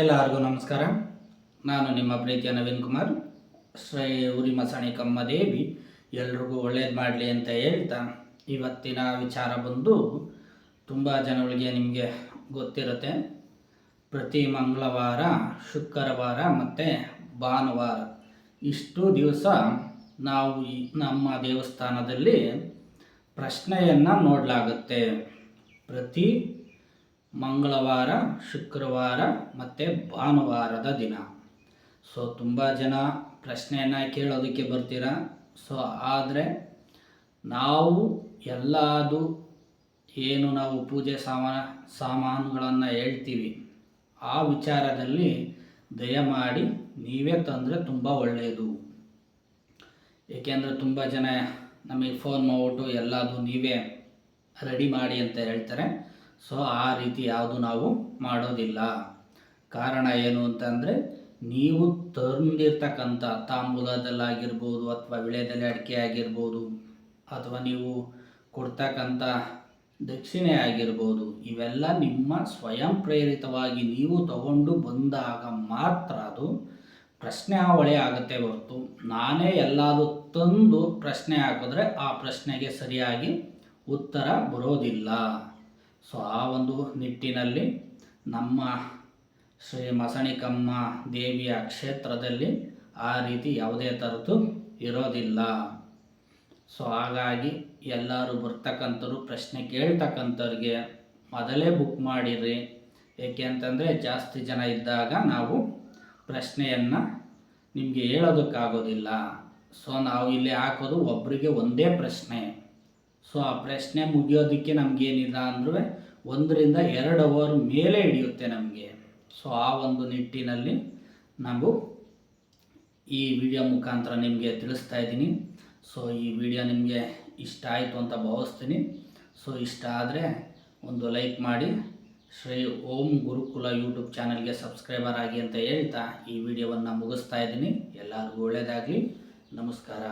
ಎಲ್ಲರಿಗೂ ನಮಸ್ಕಾರ. ನಾನು ನಿಮ್ಮ ಪ್ರೀತಿಯ ನವೀನ್ ಕುಮಾರ್. ಶ್ರೀ ಉರಿ ಮಸಾಣಿ ಕಮ್ಮದೇವಿ ಎಲ್ರಿಗೂ ಒಳ್ಳೇದು ಮಾಡಲಿ ಅಂತ ಹೇಳ್ತಾ ಇವತ್ತಿನ ವಿಚಾರ ಬಂದು ತುಂಬ ಜನಗಳಿಗೆ ನಿಮಗೆ ಗೊತ್ತಿರುತ್ತೆ. ಪ್ರತಿ ಮಂಗಳವಾರ, ಶುಕ್ರವಾರ ಮತ್ತು ಭಾನುವಾರ ಇಷ್ಟು ದಿವಸ ನಾವು ನಮ್ಮ ದೇವಸ್ಥಾನದಲ್ಲಿ ಪ್ರಶ್ನೆಯನ್ನು ನೋಡಲಾಗುತ್ತೆ. ಪ್ರತಿ ಮಂಗಳವಾರ, ಶುಕ್ರವಾರ ಮತ್ತು ಭಾನುವಾರದ ದಿನ. ಸೊ ತುಂಬ ಜನ ಪ್ರಶ್ನೆಯನ್ನು ಕೇಳೋದಕ್ಕೆ ಬರ್ತೀರಾ? ಸೊ ಆದರೆ ನಾವು ಎಲ್ಲದು ಏನು ನಾವು ಪೂಜೆ ಸಾಮಾನ, ಸಾಮಾನುಗಳನ್ನು ಹೇಳ್ತೀವಿ, ಆ ವಿಚಾರದಲ್ಲಿ ದಯಮಾಡಿ ನೀವೇ ತಂದರೆ ತುಂಬ ಒಳ್ಳೆಯದು ಏಕೆಂದರೆ ತುಂಬ ಜನ ನಮಗೆ ಫೋನ್ ಮಾಡಿಬಿಟ್ಟು ಎಲ್ಲದು ನೀವೇ ರೆಡಿ ಮಾಡಿ ಅಂತ ಹೇಳ್ತಾರೆ. ಸೊ ಆ ರೀತಿ ಯಾವುದು ನಾವು ಮಾಡೋದಿಲ್ಲ. ಕಾರಣ ಏನು ಅಂತಂದರೆ, ನೀವು ತಂದಿರ್ತಕ್ಕಂಥ ತಾಂಬೂಲದಲ್ಲಾಗಿರ್ಬೋದು ಅಥವಾ ವಿಳೆದೆಲೆ ಅಡಿಕೆ ಆಗಿರ್ಬೋದು ಅಥವಾ ನೀವು ಕೊಡ್ತಕ್ಕಂಥ ದಕ್ಷಿಣೆ ಆಗಿರ್ಬೋದು, ಇವೆಲ್ಲ ನಿಮ್ಮ ಸ್ವಯಂ ಪ್ರೇರಿತವಾಗಿ ನೀವು ತಗೊಂಡು ಬಂದಾಗ ಮಾತ್ರ ಅದು ಪ್ರಶ್ನೆ ಪ್ರಶ್ನಾವಳಿ ಆಗುತ್ತೆ ಹೊರತು. ನಾನೇ ಎಲ್ಲಾದರೂ ತಂದು ಪ್ರಶ್ನೆ ಹಾಕಿದ್ರೆ ಆ ಪ್ರಶ್ನೆಗೆ ಸರಿಯಾಗಿ ಉತ್ತರ ಬರೋದಿಲ್ಲ. ಸೊ ಆ ಒಂದು ನಿಟ್ಟಿನಲ್ಲಿ ನಮ್ಮ ಶ್ರೀ ಮಸಣಿಕಮ್ಮ ದೇವಿಯ ಕ್ಷೇತ್ರದಲ್ಲಿ ಆ ರೀತಿ ಯಾವುದೇ ಥರದ್ದು ಇರೋದಿಲ್ಲ. ಸೊ ಹಾಗಾಗಿ ಎಲ್ಲರೂ ಬರ್ತಕ್ಕಂಥವ್ರು, ಪ್ರಶ್ನೆ ಕೇಳ್ತಕ್ಕಂಥವ್ರಿಗೆ ಮೊದಲೇ ಬುಕ್ ಮಾಡಿರಿ. ಏಕೆ ಅಂತಂದರೆ ಜಾಸ್ತಿ ಜನ ಇದ್ದಾಗ ನಾವು ಪ್ರಶ್ನೆಯನ್ನು ನಿಮಗೆ ಹೇಳೋದಕ್ಕಾಗೋದಿಲ್ಲ. ಸೊ ನಾವು ಇಲ್ಲಿ ಹಾಕೋದು ಒಬ್ಬರಿಗೆ ಒಂದೇ ಪ್ರಶ್ನೆ. ಸೊ ಆ ಪ್ರಶ್ನೆ ಮುಗಿಯೋದಕ್ಕೆ ನಮಗೇನಿಲ್ಲ ಅಂದರೂ ಒಂದರಿಂದ ಎರಡು ಅವರ್ ಮೇಲೆ ಹಿಡಿಯುತ್ತೆ ನಮಗೆ. ಸೊ ಆ ಒಂದು ನಿಟ್ಟಿನಲ್ಲಿ ನಾವು ಈ ವಿಡಿಯೋ ಮುಖಾಂತರ ನಿಮಗೆ ತಿಳಿಸ್ತಾ ಇದ್ದೀನಿ. ಸೊ ಈ ವಿಡಿಯೋ ನಿಮಗೆ ಇಷ್ಟ ಆಯಿತು ಅಂತ ಭಾವಿಸ್ತೀನಿ. ಸೊ ಇಷ್ಟ ಆದರೆ ಒಂದು ಲೈಕ್ ಮಾಡಿ. ಶ್ರೀ ಓಂ ಗುರುಕುಲ ಯೂಟ್ಯೂಬ್ ಚಾನಲ್ಗೆ ಸಬ್ಸ್ಕ್ರೈಬರ್ ಆಗಿ ಅಂತ ಹೇಳ್ತಾ ಈ ವಿಡಿಯೋವನ್ನು ಮುಗಿಸ್ತಾ ಇದ್ದೀನಿ. ಎಲ್ಲರಿಗೂ ಒಳ್ಳೆಯದಾಗಲಿ ನಮಸ್ಕಾರ.